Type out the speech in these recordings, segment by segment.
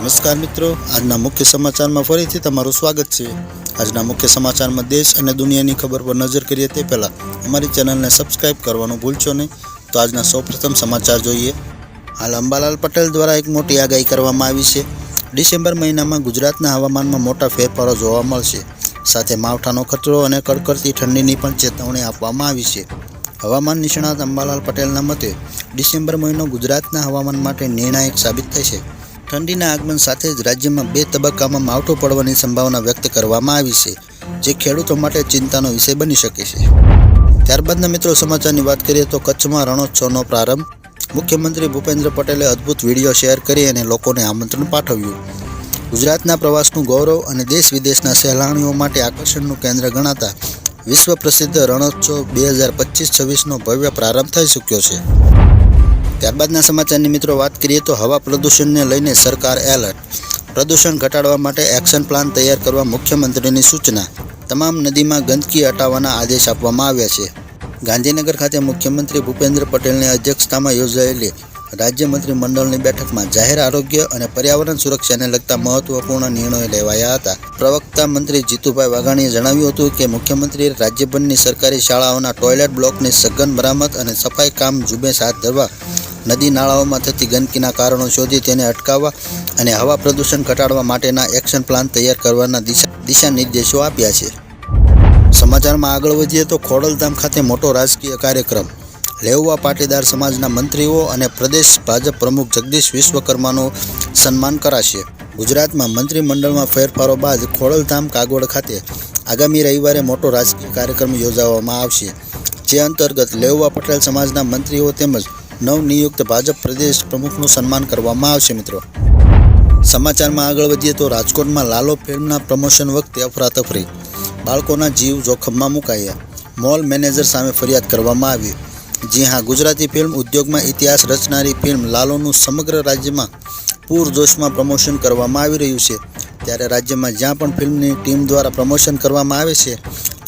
નમસ્કાર મિત્રો. આજના મુખ્ય સમાચારમાં ફરીથી તમારું સ્વાગત છે. આજના મુખ્ય સમાચારમાં દેશ અને દુનિયાની ખબર પર નજર કરીએ તે પહેલાં, અમારી ચેનલને સબસ્ક્રાઇબ કરવાનું ભૂલશો નહીં. તો આજના સૌપ્રથમ સમાચાર જોઈએ. હાલ અંબાલાલ પટેલ દ્વારા એક મોટી આગાહી કરવામાં આવી છે. ડિસેમ્બર મહિનામાં ગુજરાતના હવામાનમાં મોટા ફેરફારો જોવા મળશે. સાથે માવઠાનો ખતરો અને કડકડતી ઠંડીની પણ ચેતવણી આપવામાં આવી છે. હવામાન નિષ્ણાત અંબાલાલ પટેલના મતે, ડિસેમ્બર મહિનો ગુજરાતના હવામાન માટે નિર્ણાયક સાબિત થશે ઠંડીના આગમન સાથે જ રાજ્યમાં બે તબક્કામાં માવઠું પડવાની સંભાવના વ્યક્ત કરવામાં આવી છે, જે ખેડૂતો માટે ચિંતાનો વિષય બની શકે છે. ત્યારબાદના મિત્રો સમાચારની વાત કરીએ તો કચ્છમાં રણોત્સવનો પ્રારંભ. મુખ્યમંત્રી ભૂપેન્દ્ર પટેલે અદ્ભુત વીડિયો શેર કરી અને લોકોને આમંત્રણ પાઠવ્યું. ગુજરાતના પ્રવાસનું ગૌરવ અને દેશ વિદેશના સહેલાણીઓ માટે આકર્ષણનું કેન્દ્ર ગણાતા વિશ્વ પ્રસિદ્ધ રણોત્સવ બે હજાર પચીસ છવ્વીસનો ભવ્ય પ્રારંભ થઈ ચૂક્યો છે. ત્યારબાદના સમાચારની મિત્રો વાત કરીએ તો હવા પ્રદૂષણને લઈને સરકાર એલર્ટ. પ્રદૂષણ ઘટાડવા માટે એક્શન પ્લાન તૈયાર કરવા મુખ્યમંત્રીની સૂચના. તમામ નદીમાં ગંદકી હટાવવાના આદેશ આપવામાં આવ્યા છે. ગાંધીનગર ખાતે મુખ્યમંત્રી ભૂપેન્દ્ર પટેલની અધ્યક્ષતામાં યોજાયેલી રાજ્ય મંત્રીમંડળની બેઠકમાં જાહેર આરોગ્ય અને પર્યાવરણ સુરક્ષાને લગતા મહત્વપૂર્ણ નિર્ણયો લેવાયા હતા. પ્રવક્તા મંત્રી જીતુભાઈ વાઘાણીએ જણાવ્યું હતું કે મુખ્યમંત્રીએ રાજ્યભરની સરકારી શાળાઓના ટોયલેટ બ્લોકની સઘન મરામત અને સફાઈ કામ ઝુંબેશ હાથ ધરવા નદી નાળાઓમાં થતી ગંદકીના કારણો શોધી તેને અટકાવવા અને હવા પ્રદૂષણ ઘટાડવા માટેના એક્શન પ્લાન તૈયાર કરવાના દિશા દિશા નિર્દેશો આપ્યા છે. સમાચારમાં આગળ વધીએ તો ખોડલધામ ખાતે મોટો રાજકીય કાર્યક્રમ. લેઉવા પાટીદાર સમાજના મંત્રીઓ અને પ્રદેશ ભાજપ પ્રમુખ જગદીશ વિશ્વકર્માનું સન્માન કરાશે. ગુજરાતમાં મંત્રીમંડળમાં ફેરફારો બાદ ખોડલધામ કાગોડ ખાતે આગામી રવિવારે મોટો રાજકીય કાર્યક્રમ યોજવામાં આવશે. જે અંતર્ગત લેઉવા પટેલ સમાજના મંત્રીઓ તેમજ નવનિયુક્ત ભાજપ પ્રદેશ પ્રમુખનું સન્માન કરવામાં આવશે, મિત્રો. સમાચારમાં આગળ વધીએ તો રાજકોટમાં લાલો ફિલ્મના પ્રમોશન વખતે અફરાતફરી. બાળકોના જીવ જોખમમાં મુકાયા. મોલ મેનેજર સામે ફરિયાદ કરવામાં આવી. જી હા, ગુજરાતી ફિલ્મ ઉદ્યોગમાં ઇતિહાસ રચનારી ફિલ્મ લાલોનું સમગ્ર રાજ્યમાં પૂરજોશમાં પ્રમોશન કરવામાં આવી રહ્યું છે. ત્યારે રાજ્યમાં જ્યાં પણ ફિલ્મની ટીમ દ્વારા પ્રમોશન કરવામાં આવે છે,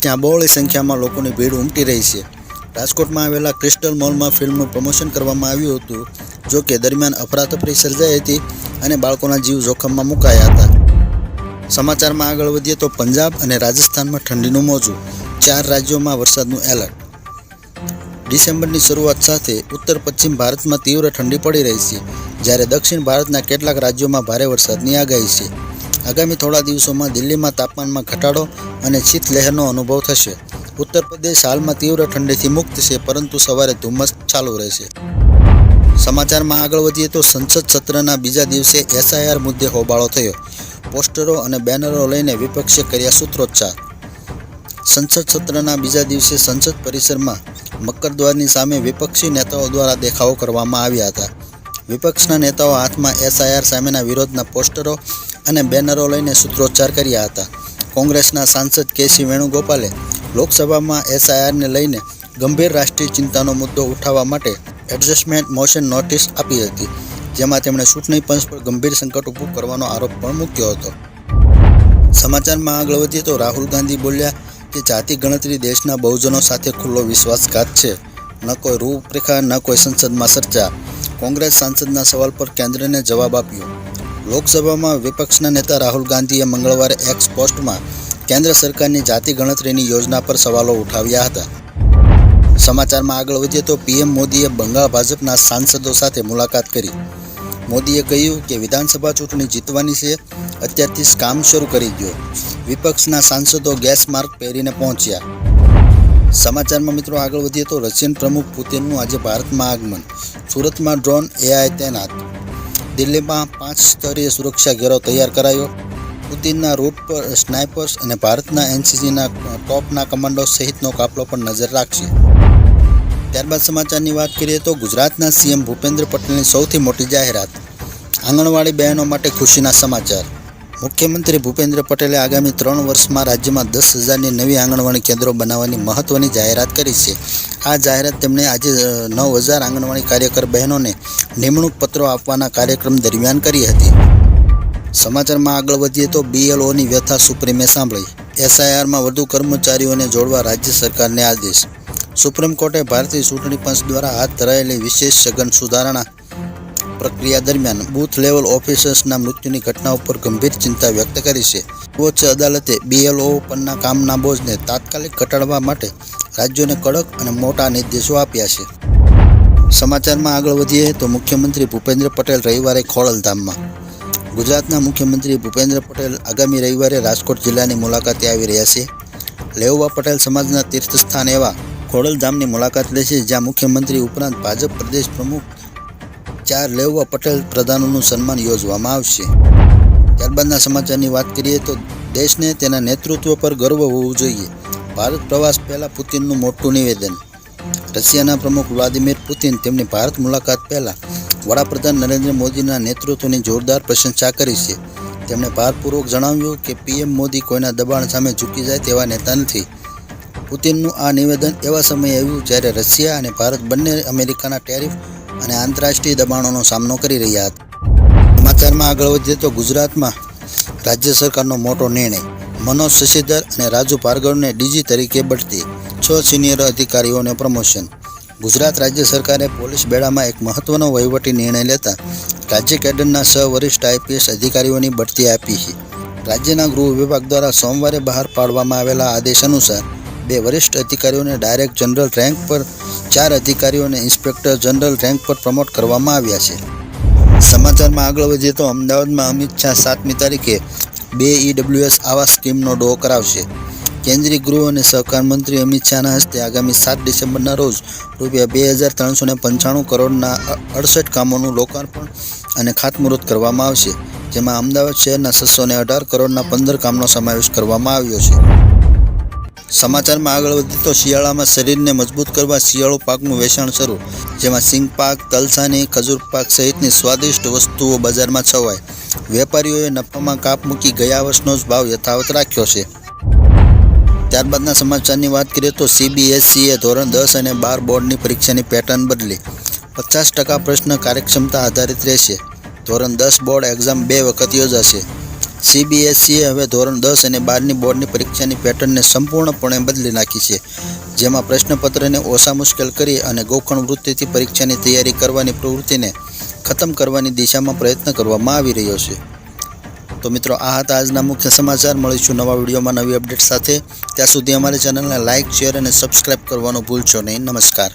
ત્યાં બહોળી સંખ્યામાં લોકોની ભીડ ઉમટી રહી છે. રાજકોટમાં આવેલા ક્રિસ્ટલ મોલમાં ફિલ્મનું પ્રમોશન કરવામાં આવ્યું હતું, જો કે દરમિયાન અફરાતફરી સર્જાઈ હતી અને બાળકોના જીવ જોખમમાં મુકાયા હતા. સમાચારમાં આગળ વધીએ તો પંજાબ અને રાજસ્થાનમાં ઠંડીનું મોજું, ચાર રાજ્યોમાં વરસાદનું એલર્ટ. ડિસેમ્બરની શરૂઆત સાથે ઉત્તર પશ્ચિમ ભારતમાં તીવ્ર ઠંડી પડી રહી છે, જ્યારે દક્ષિણ ભારતના કેટલાક રાજ્યોમાં ભારે વરસાદની આગાહી છે. આગામી થોડા દિવસોમાં દિલ્હીમાં તાપમાનમાં ઘટાડો અને શીતલહેરનો અનુભવ થશે. ઉત્તર પ્રદેશ હાલમાં તીવ્ર ઠંડીથી મુક્ત છે, પરંતુ સવારે ધુમ્મસ ચાલુ રહેશે. સમાચારમાં આગળ વધીએ તો સંસદ સત્રના બીજા દિવસે એસઆઈઆર મુદ્દે હોબાળો થયો. પોસ્ટરો અને બેનરો લઈને વિપક્ષે કર્યા સૂત્રોચ્ચાર. સંસદ સત્રના બીજા દિવસે સંસદ પરિસરમાં મકરદ્વારની સામે વિપક્ષી નેતાઓ દ્વારા દેખાવો કરવામાં આવ્યા હતા. વિપક્ષના નેતાઓ હાથમાં એસઆઈઆર સામેના વિરોધના પોસ્ટરો અને બેનરો લઈને સૂત્રોચ્ચાર કર્યા હતા. કોંગ્રેસના સાંસદ કેસી વેણુગોપાલે લોકસભામાં એસઆઈઆરને લઈને ગંભીર રાષ્ટ્રીય ચિંતાનો મુદ્દો ઉઠાવવા માટે એડજસ્ટમેન્ટ મોશન નોટિસ આપી હતી, જેમાં તેમણે ચૂંટણી પંચ પર ગંભીર સંકટ ઊભું કરવાનો આરોપ પણ મૂક્યો હતો. સમાચારમાં આગળ વધીએ તો રાહુલ ગાંધી બોલ્યા કે જાતિ ગણતરી દેશના બહુજનો સાથે ખુલ્લો વિશ્વાસઘાત છે. ન કોઈ રૂપરેખા, ન કોઈ સંસદમાં ચર્ચા. કોંગ્રેસ સાંસદના સવાલ પર કેન્દ્રને જવાબ આપ્યો. લોકસભામાં વિપક્ષના નેતા રાહુલ ગાંધીએ મંગળવારે એક્સ પોસ્ટમાં કેન્દ્ર સરકારની જાતિ ગણતરીની યોજના પર સવાલો ઉઠાવ્યા હતા. સમાચારમાં આગળ વધીએ તો પીએમ મોદીએ બંગાળ ભાજપના સાંસદો સાથે મુલાકાત કરી. મોદીએ કહ્યું કે વિધાનસભા ચૂંટણી જીતવાની છે, અત્યારથી જ કામ શરૂ કરી દો વિપક્ષના સાંસદો ગેસ માર્ક પહેરીને પહોંચ્યા. સમાચારમાં મિત્રો આગળ વધીએ તો રશિયન પ્રમુખ પુતિનનું આજે ભારતમાં આગમન. સુરતમાં ડ્રોન એઆઈ તૈનાત. દિલ્હીમાં પાંચ સ્તરીય સુરક્ષા ઘેરો તૈયાર કરાયો. પુતિનના રૂટ પર સ્નાઇપર્સ અને ભારતના એનસીસીના ટોપના કમાન્ડો સહિતનો કાફલો પણ નજર રાખશે. ત્યારબાદ સમાચારની વાત કરીએ તો ગુજરાતના સીએમ ભૂપેન્દ્ર પટેલની સૌથી મોટી જાહેરાત, આંગણવાડી બહેનો માટે ખુશીના સમાચાર. મુખ્યમંત્રી ભૂપેન્દ્ર પટેલે આગામી ત્રણ વર્ષમાં રાજ્યમાં દસ હજારની નવી આંગણવાડી કેન્દ્રો બનાવવાની મહત્વની જાહેરાત કરી છે. આ જાહેરાત તેમણે આજે નવ હજાર આંગણવાડી કાર્યકર બહેનોને નિમણૂક પત્રો આપવાના કાર્યક્રમ દરમિયાન કરી હતી. સમાચારમાં આગળ વધીએ તો બીએલઓની વ્યથા સુપ્રીમે સાંભળી. એસઆઈઆરમાં વધુ કર્મચારીઓને જોડવા રાજ્ય સરકારને આદેશ. સુપ્રીમ કોર્ટે ભારતીય ચૂંટણી પંચ દ્વારા હાથ ધરાયેલી વિશેષ સઘન સુધારણા પ્રક્રિયા દરમિયાન બૂથ લેવલ ઓફિસર્સના મૃત્યુની ઘટના ઉપર ગંભીર ચિંતા વ્યક્ત કરી છે. સર્વોચ્ચ અદાલતે બીએલઓ પરના કામના બોજને તાત્કાલિક ઘટાડવા માટે રાજ્યોને કડક અને મોટા નિર્દેશો આપ્યા છે. સમાચારમાં આગળ વધીએ તો મુખ્યમંત્રી ભૂપેન્દ્ર પટેલ રવિવારે ખોડલધામમાં. ગુજરાતના મુખ્યમંત્રી ભૂપેન્દ્ર પટેલ આગામી રવિવારે રાજકોટ જિલ્લાની મુલાકાતે આવી રહ્યા છે. લેઉવા પટેલ સમાજના તીર્થસ્થાન એવા ખોડલધામની મુલાકાત લેશે જ્યાં મુખ્યમંત્રી ઉપરાંત ભાજપ પ્રદેશ પ્રમુખ ચાર લેઉવા પટેલ પ્રધાનોનું સન્માન યોજવામાં આવશે. ત્યારબાદના સમાચારની વાત કરીએ તો દેશને તેના નેતૃત્વ પર ગર્વ હોવું જોઈએ. ભારત પ્રવાસ પહેલાં પુતિનનું મોટું નિવેદન. રશિયાના પ્રમુખ વ્લાદિમીર પુતિન તેમની ભારત મુલાકાત પહેલાં વડાપ્રધાન નરેન્દ્ર મોદીના નેતૃત્વની જોરદાર પ્રશંસા કરી છે. તેમણે ભારપૂર્વક જણાવ્યું કે પીએમ મોદી કોઈના દબાણ સામે ઝૂકી જાય તેવા નેતા નથી. પુતિનનું આ નિવેદન એવા સમયે આવ્યું જ્યારે રશિયા અને ભારત બંને અમેરિકાના ટેરિફ અને આંતરરાષ્ટ્રીય દબાણોનો સામનો કરી રહ્યા હતા. સમાચારમાં આગળ વધીએ તો ગુજરાતમાં રાજ્ય સરકારનો મોટો નિર્ણય. મનોજ શશીધર અને રાજુ ભાર્ગવને ડીજી તરીકે બઢતી છ સિનિયર અધિકારીઓને પ્રમોશન. ગુજરાત રાજ્ય સરકારે પોલીસ બેડામાં એક મહત્વનો વહીવટી નિર્ણય લેતા રાજ્ય કેડરના સહ વરિષ્ઠ આઈપીએસ અધિકારીઓની બઢતી આપી છે. રાજ્યના ગૃહ વિભાગ દ્વારા સોમવારે બહાર પાડવામાં આવેલા આદેશ અનુસાર બે વરિષ્ઠ અધિકારીઓને ડાયરેક્ટ જનરલ રેન્ક પર, ચાર અધિકારીઓને ઇન્સ્પેક્ટર જનરલ રેન્ક પર પ્રમોટ કરવામાં આવ્યા છે. સમાચારમાં આગળ વધીએ તો અમદાવાદમાં અમિત શાહ સાતમી તારીખે બે ઈડબ્લ્યુએસ આવાસ સ્કીમનો ડો કરાવશે. કેન્દ્રીય ગૃહ અને સહકાર મંત્રી અમિત શાહના હસ્તે આગામી સાત ડિસેમ્બરના રોજ રૂપિયા બે હજાર ત્રણસો ને પંચાણું કરોડના અડસઠ કામોનું લોકાર્પણ અને ખાતમુહૂર્ત કરવામાં આવશે, જેમાં અમદાવાદ શહેરના છસો ને અઢાર કરોડના પંદર કામનો સમાવેશ કરવામાં આવ્યો છે. સમાચારમાં આગળ વધીએ તો શિયાળામાં શરીરને મજબૂત કરવા શિયાળુ પાકનું વેચાણ શરૂ, જેમાં સિંગ પાક, તલસાની, ખજૂર પાક સહિતની સ્વાદિષ્ટ વસ્તુઓ બજારમાં છવાય. વેપારીઓએ નફામાં કાપ મૂકી ગયા વર્ષનો જ ભાવ યથાવત રાખ્યો છે. ત્યારબાદના સમાચારની વાત કરીએ તો સીબીએસસીએ ધોરણ દસ અને બાર બોર્ડની પરીક્ષાની પેટર્ન બદલી. પચાસ ટકા પ્રશ્ન કાર્યક્ષમતા આધારિત રહેશે. ધોરણ દસ બોર્ડ એક્ઝામ બે વખત યોજાશે. સીબીએસસીએ હવે ધોરણ દસ અને બારની બોર્ડની પરીક્ષાની પેટર્નને સંપૂર્ણપણે બદલી નાખી છે. જેમાં પ્રશ્નપત્રને ઓછા મુશ્કેલ કરી અને ગોખણ વૃત્તિથી પરીક્ષાની તૈયારી કરવાની પ્રવૃત્તિને ખતમ કરવાની દિશામાં પ્રયત્ન કરવામાં આવી રહ્યો છે. તો મિત્રો, આ હતા આજના મુખ્ય સમાચાર. મળીશું નવા વિડીયોમાં નવી અપડેટ સાથે. ત્યાં સુધી અમારી ચેનલને લાઇક શેર અને સબસ્ક્રાઈબ કરવાનું ભૂલશો નહીં. નમસ્કાર.